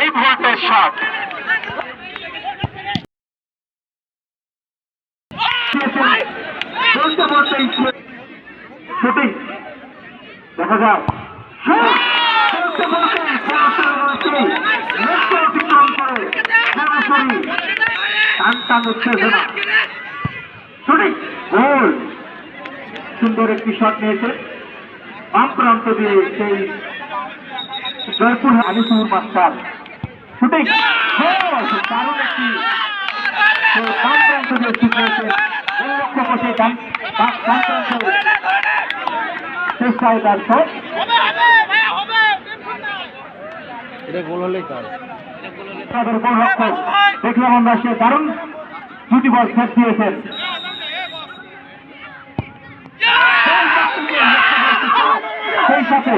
High voltage shot shooting দেখা যাক। গোল সুন্দর একটি শট নিয়েছে। বাম প্রান্ত দিয়ে সেই জয়পুর আলিপুর মাস্টার। শুটিং। দারুণ একটি প্রান্ত দিয়ে শুট বসে ডান বাম বাম প্রান্ত চেষ্টায় তার শট এটা গোল হলেই কাজ। তাদের গোল দেখলাম আমরা সে দারুণ দুটি বল সেট দিয়েছেন। সেই সাথে